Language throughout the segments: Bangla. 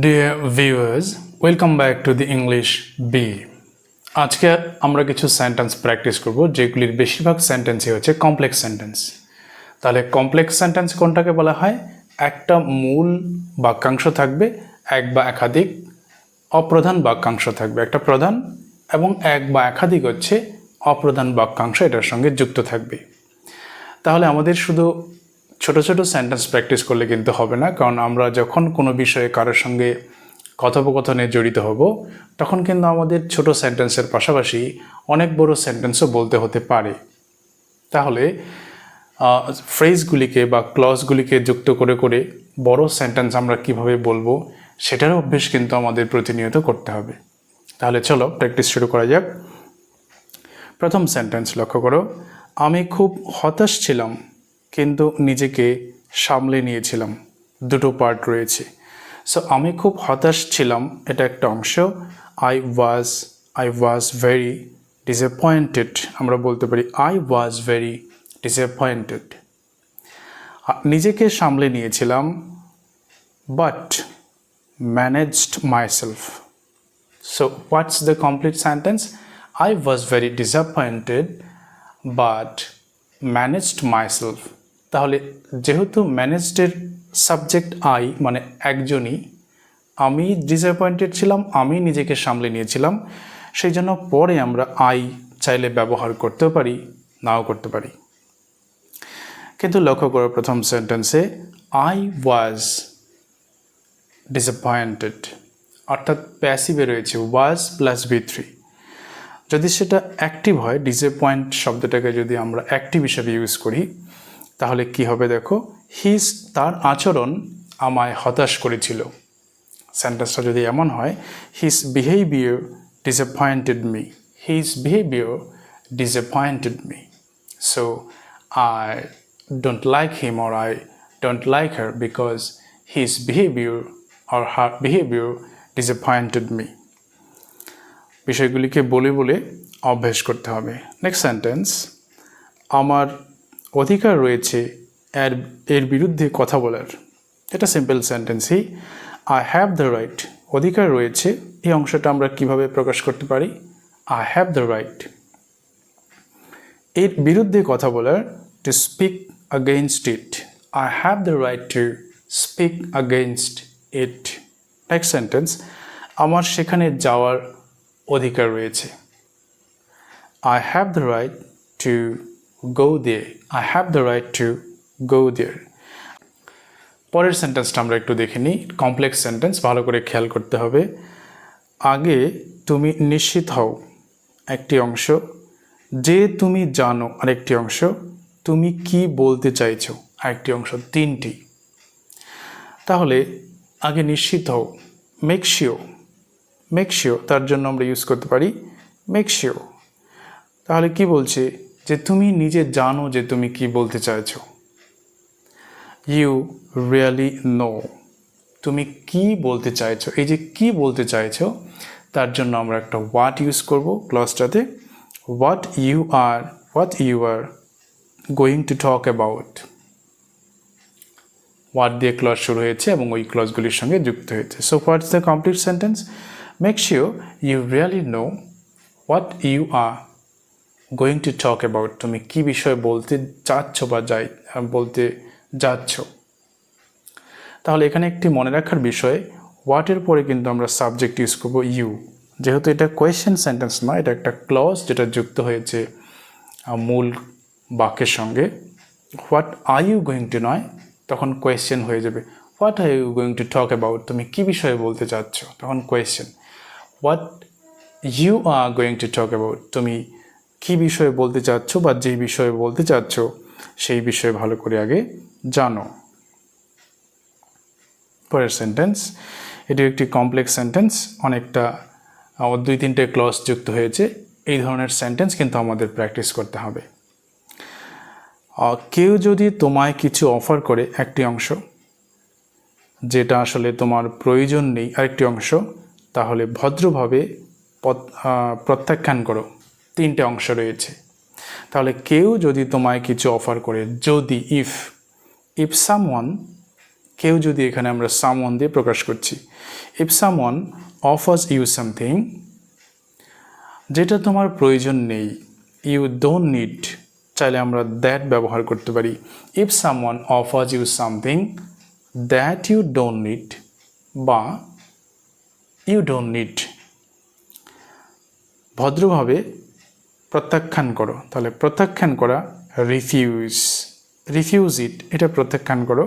Dear viewers welcome back to the English B আজকে আমরা কিছু সেন্টেন্স প্র্যাকটিস করব, যেগুলির বেশিরভাগ সেন্টেন্সই হচ্ছে কমপ্লেক্স সেন্টেন্স তাহলে কমপ্লেক্স সেন্টেন্স কোনটাকে বলা হয়? একটা মূল বাক্যাংশ থাকবে, এক বা একাধিক, অপ্রধান বাক্যাংশ থাকবে, একটা প্রধান, এবং এক বা একাধিক হচ্ছে অপ্রধান বাক্যাংশ, এটার সঙ্গে যুক্ত থাকবে। তাহলে আমাদের শুধু ছোট ছোট সেন্টেন্স প্র্যাকটিস করলে কিন্তু হবে না। কারণ আমরা যখন কোনো বিষয়ে কারোর সঙ্গে কথোপকথনে জড়িত হব, তখন কিন্তু আমাদের ছোট সেন্টেন্সের পাশাপাশি অনেক বড় সেন্টেন্সও বলতে হতে পারে। তাহলে ফ্রেজগুলিকে বা ক্লজগুলিকে যুক্ত করে করে বড় সেন্টেন্স আমরা কীভাবে বলব, সেটারও অভ্যেস কিন্তু আমাদের প্রতিনিয়ত করতে হবে। তাহলে চলো প্র্যাকটিস শুরু করা যাক। প্রথম সেন্টেন্স লক্ষ্য করো। আমি খুব হতাশ ছিলাম। কিন্তু নিজেকে সামলে নিয়েছিলাম। দুটো পার্ট রয়েছে। সো আমি খুব হতাশ ছিলাম এটা একটা অংশ। I was I was very disappointed আমরা বলতে পারি আই ওয়াজ ভেরি ডিসঅ্যাপয়েন্টেড নিজেকে সামলে নিয়েছিলাম but managed myself So, what's the complete sentence? I was very disappointed but managed myself. তাহলে যেহেতু ম্যানেজডের সাবজেক্ট আই মানে একজনই, আমি ডিসঅ্যাপয়েন্টেড ছিলাম, আমি নিজেকে সামলে নিয়েছিলাম, সেই জন্য পরে আমরা আই চাইলে ব্যবহার করতেও পারি, নাও করতে পারি। কিন্তু লক্ষ্য করো প্রথম সেন্টেন্সে আই ওয়াজ ডিসঅ্যাপয়েন্টেড অর্থাৎ প্যাসিভে রয়েছে ওয়াজ প্লাস বি থ্রি যদি সেটা অ্যাক্টিভ হয় ডিসঅ্যাপয়েন্ট শব্দটাকে যদি আমরা অ্যাক্টিভ হিসাবে ইউজ করি তাহলে কি হবে দেখো? হিস তার আচরণ আমায় হতাশ করেছিল। সেন্টেন্সটা যদি এমন হয় his behaviour disappointed me his behaviour disappointed me so I don't like him or I don't like her because his behaviour or her behaviour disappointed me বিষয়গুলিকে বলে বলে অভ্যাস করতে হবে। নেক্সট সেন্টেন্স আমার অধিকার রয়েছে এর এর বিরুদ্ধে কথা বলার। এটা সিম্পল সেন্টেন্সই আই হ্যাভ দ্য রাইট অধিকার রয়েছে। এই অংশটা আমরা কীভাবে প্রকাশ করতে পারি? আই হ্যাভ দ্য রাইট এর বিরুদ্ধে কথা বলার to speak against it I have the right to speak against it next sentence আমার সেখানে যাওয়ার অধিকার রয়েছে। I have the right to go there I have the right to go there পরের সেন্টেন্সটা আমরা একটু দেখে নিই। কমপ্লেক্স সেন্টেন্স ভালো করে খেয়াল করতে হবে। আগে তুমি নিশ্চিত হও একটি অংশ। যে তুমি জানো আরেকটি অংশ, তুমি কি বলতে চাইছো আরেকটি অংশ, তিনটি। তাহলে আগে নিশ্চিত হও। মেক শিও মেক শিও তার জন্য আমরা ইউজ করতে পারি মেক শিও তাহলে কি বলছে? যে তুমি নিজে জানো যে তুমি কি বলতে চাইছো। ইউ রিয়ালি নো তুমি কি বলতে চাইছো? এই যে কি বলতে চাইছো, তার জন্য আমরা একটা হোয়াট ইউজ করব ক্লসটাতে what you are what you are going to talk about word দিয়ে ক্লজ শুরু হয়েছে এবং ওই ক্লজগুলির সঙ্গে যুক্ত হয়েছে। So what's the complete sentence make sure you really know what you are going to talk about তুমি কী বিষয়ে বলতে চাচ্ছ বা যাই বলতে যাচ্ছ? তাহলে এখানে একটি মনে রাখার বিষয় হোয়াটের পরে কিন্তু আমরা সাবজেক্ট ইউজ করব ইউ যেহেতু এটা কোয়েশ্চেন সেন্টেন্স নয় এটা একটা ক্লজ যেটা যুক্ত হয়েছে মূল বাক্যের সঙ্গে। What are you going to নয়, তখন কোয়েশ্চেন হয়ে যাবে। What are you going to talk about তুমি কী বিষয়ে বলতে চাচ্ছ? তখন question what you are going to talk about তুমি কী বিষয়ে বলতে চাচ্ছ বা যেই বিষয়ে বলতে চাচ্ছ, সেই বিষয়ে ভালো করে আগে জানো। পরের সেন্টেন্স এটি একটি কমপ্লেক্স সেন্টেন্স অনেকটা দুই তিনটে ক্লস যুক্ত হয়েছে। এই ধরনের সেন্টেন্স কিন্তু আমাদের প্র্যাকটিস করতে হবে। কেউ যদি তোমায় কিছু অফার করে একটি অংশ, যেটা আসলে তোমার প্রয়োজন নেই আরেকটি অংশ, তাহলে ভদ্রভাবে প্রত্যাখ্যান করো। তিনটে অংশ রয়েছে। তাহলে কেউ যদি তোমায় কিছু অফার করে, যদি ইফ ইফ সামওয়ান কেউ যদি এখানে আমরা সামওয়ান দিয়ে প্রকাশ করছি if someone offers you something যেটা তোমার প্রয়োজন নেই ইউ ডোন্ট নিড চাইলে আমরা দ্যাট ব্যবহার করতে পারি। If someone offers you something that you don't need বা ইউ ডোন্ট নিড ভদ্রভাবে প্রত্যাখ্যান করো। তাহলে প্রত্যাখ্যান করা রিফিউজ রিফিউজ ইট এটা প্রত্যাখ্যান করো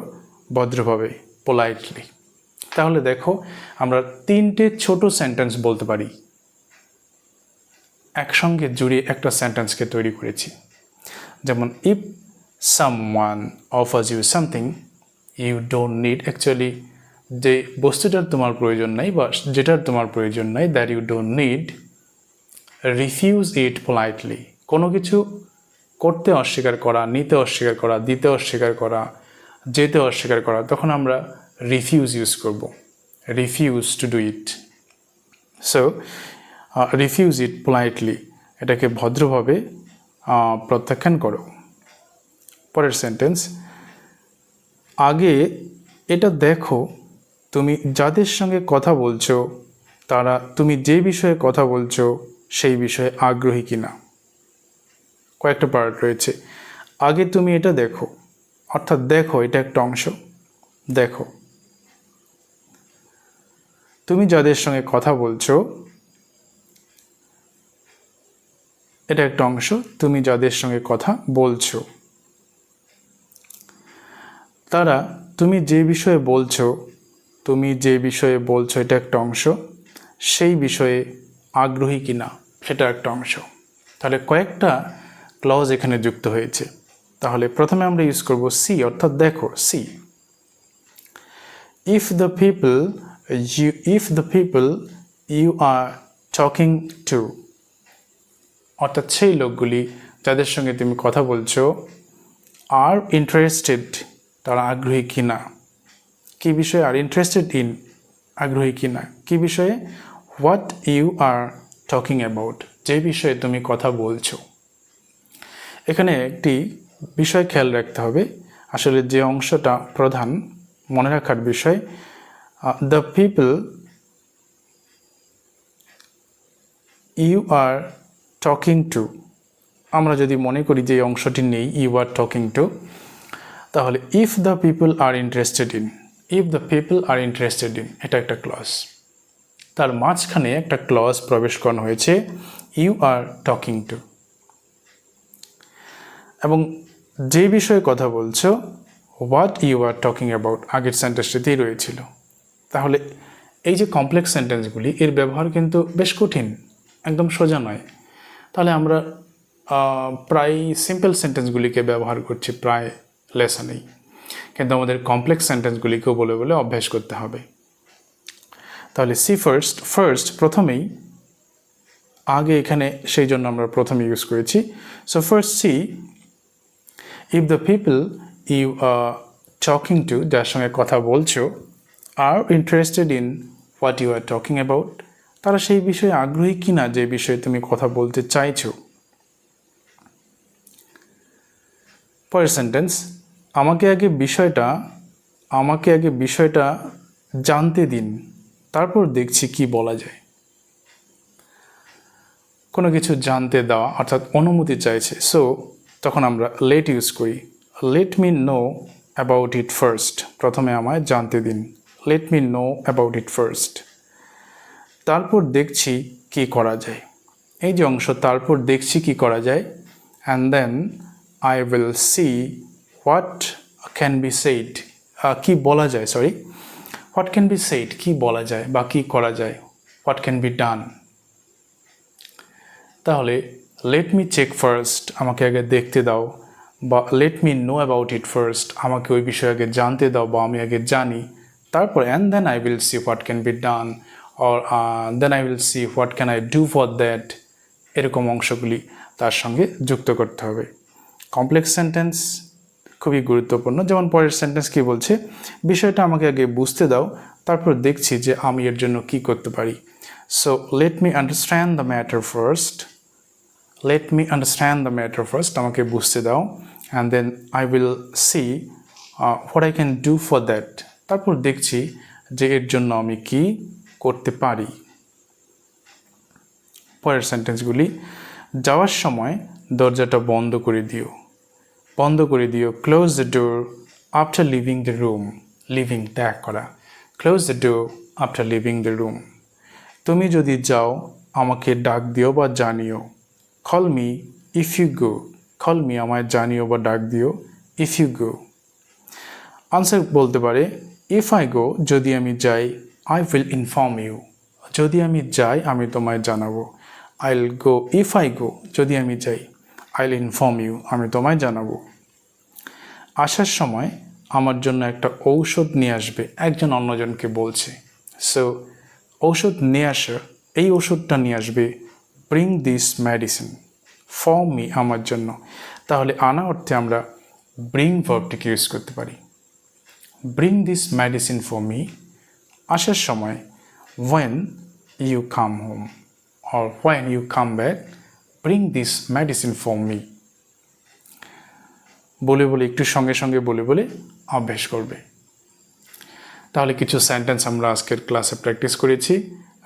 ভদ্রভাবে পোলাইটলি তাহলে দেখো, আমরা তিনটে ছোট সেন্টেন্স বলতে পারি। একসঙ্গে জুড়ে একটা সেন্টেন্সকে তৈরি করেছি। যেমন if someone offers you something you don't need actually যে বস্তুটার তোমার প্রয়োজন নাই বা যেটার তোমার প্রয়োজন নাই that you don't need refuse it politely কোনো কিছু করতে অস্বীকার করা, নিতে অস্বীকার করা, দিতে অস্বীকার করা, যেতে অস্বীকার করা, তখন আমরা রিফিউজ ইউজ করব। Refuse to do it so refuse it politely এটাকে ভদ্রভাবে প্রত্যাখ্যান করো। পরের সেন্টেন্স আগে এটা দেখো, তুমি যাদের সঙ্গে কথা বলছো, তারা, তুমি যে বিষয়ে কথা বলছো সেই বিষয়ে আগ্রহী কিনা? কয়েকটা পার্ট রয়েছে। আগে তুমি এটা দেখো। অর্থাৎ দেখো, এটা একটা অংশ। দেখো। তুমি যাদের সঙ্গে কথা বলছো, এটা একটা অংশ। তুমি যাদের সঙ্গে কথা বলছো, তারা তুমি যে বিষয়ে বলছো, তুমি যে বিষয়ে বলছো, এটা একটা অংশ। সেই বিষয়ে আগ্রহী কিনা সেটা একটা অংশ। তাহলে কয়েকটা ক্লজ এখানে যুক্ত হয়েছে। তাহলে প্রথমে আমরা ইউজ করব সি অর্থাৎ দেখো see if the people you if the people you are talking to অর্থাৎ সেই লোকগুলি যাদের সঙ্গে তুমি কথা বলছো আর ইন্টারেস্টেড তারা আগ্রহী কিনা? কি বিষয়ে আর ইন্টারেস্টেড ইন আগ্রহী কিনা? কি বিষয়ে? What you are talking about যে বিষয়ে তুমি কথা বলছো। এখানে একটি বিষয় খেয়াল রাখতে হবে। আসলে যে অংশটা প্রধান মনে রাখার বিষয় the people you are talking to আমরা যদি মনে করি যে অংশটি নেই ইউ আর টকিং টু তাহলে if the people are interested in if the people are interested in এটা একটা ক্লজ তার মাঝখানে একটা ক্লজ প্রবেশ করানো হয়েছে ইউ আর টকিং টু এবং যে বিষয়ে কথা বলছো what you are talking about আগের সেন্টেন্সটিতেই রয়েছিল। তাহলে এই যে কমপ্লেক্স সেন্টেন্সগুলি এর ব্যবহার কিন্তু বেশ কঠিন, একদম সোজা নয়। তাহলে আমরা প্রায় সিম্পল সেন্টেন্সগুলিকে ব্যবহার করছি, প্রায় লেসনেই কিন্তু আমাদের কমপ্লেক্স সেন্টেন্সগুলিকেও বলে বলে অভ্যাস করতে হবে। তাহলে সি ফার্স্ট ফার্স্ট প্রথমেই আগে এখানে সেই জন্য আমরা প্রথমে ইউজ করেছি। So first see if the people you talking to যার সঙ্গে কথা বলছো are interested in what you are talking about তারা সেই বিষয়ে আগ্রহী কিনা যে বিষয়ে তুমি কথা বলতে চাইছো? পরের সেন্টেন্স আমাকে আগে বিষয়টা, আমাকে আগে বিষয়টা জানতে দিন। তারপর দেখছি কি বলা যায়। কোনো কিছু জানতে দেওয়া, অর্থাৎ অনুমতি চাইছে। সো তখন আমরা লেট ইউজ করি। Let me know about it first প্রথমে আমায় জানতে দিন। Let me know about it first তারপর দেখছি কি করা যায়। এই যে অংশ, তারপর দেখছি কি করা যায়। And then I will see what can be said কি বলা যায় sorry what can be said কি বলা যায় বা কি করা যায়? হোয়াট ক্যান বি ডান তাহলে লেট মি চেক ফার্স্ট আমাকে আগে দেখতে দাও, বা let me know about it first আমাকে ওই বিষয়ে আগে জানতে দাও বা আমি আগে জানি। তারপর and then I will see what can be done or then I will see what can I do for that এরকম অংশগুলি তার সঙ্গে যুক্ত করতে হবে। কমপ্লেক্স সেন্টেন্স খুবই গুরুত্বপূর্ণ। যেমন পরের সেন্টেন্স কি বলছে? বিষয়টা আমাকে আগে বুঝতে দাও, তারপর দেখছি যে আমি এর জন্য কি করতে পারি। So let me understand the matter first let me understand the matter first আমাকে বুঝতে দাও and then I will see what I can do for that তারপর দেখছি যে এর জন্য আমি কি করতে পারি। পরের সেন্টেন্সগুলি যাওয়ার সময় দরজাটা বন্ধ করে দিও। বন্ধ করে দিও। Close the door after leaving the room leaving ত্যাগ করা। Close the door after leaving the room তুমি যদি যাও, আমাকে ডাক দিও বা জানিও। Call me if you go call me আমায় জানিও বা ডাক দিও ইফ ইউ গো আনসার বলতে পারে ইফ আই গো যদি আমি যাই আই উইল ইনফর্ম ইউ যদি আমি যাই, আমি তোমায় জানাব। আইল গো ইফ আই গো যদি আমি যাই আইল ইনফর্ম ইউ আমি তোমায় জানাব। আসার সময় আমার জন্য একটা ঔষধ নিয়ে আসবে, একজন অন্যজনকে বলছে। সো ঔষধ নিয়ে আসা এই ওষুধটা নিয়ে আসবে bring this medicine for me আমার জন্য। তাহলে আনা অর্থে আমরা ব্রিং ভার্বটিকে ইউজ করতে পারি। Bring this medicine for me আসার সময় when you come home or when you come back bring this medicine for me বলে বলে, একটু সঙ্গে সঙ্গে বলে বলে অভ্যেস করবে। তাহলে কিছু সেন্টেন্স আমরা আজকের ক্লাসে প্র্যাকটিস করেছি।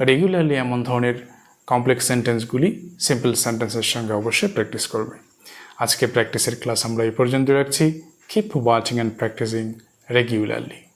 রেগুলারলি এমন ধরনের কমপ্লেক্স সেন্টেন্সগুলি সিম্পল সেন্টেন্সের সঙ্গে অবশ্যই প্র্যাকটিস করবে। আজকে প্র্যাকটিসের ক্লাস আমরা এই পর্যন্ত রাখছি। Keep watching and practising regularly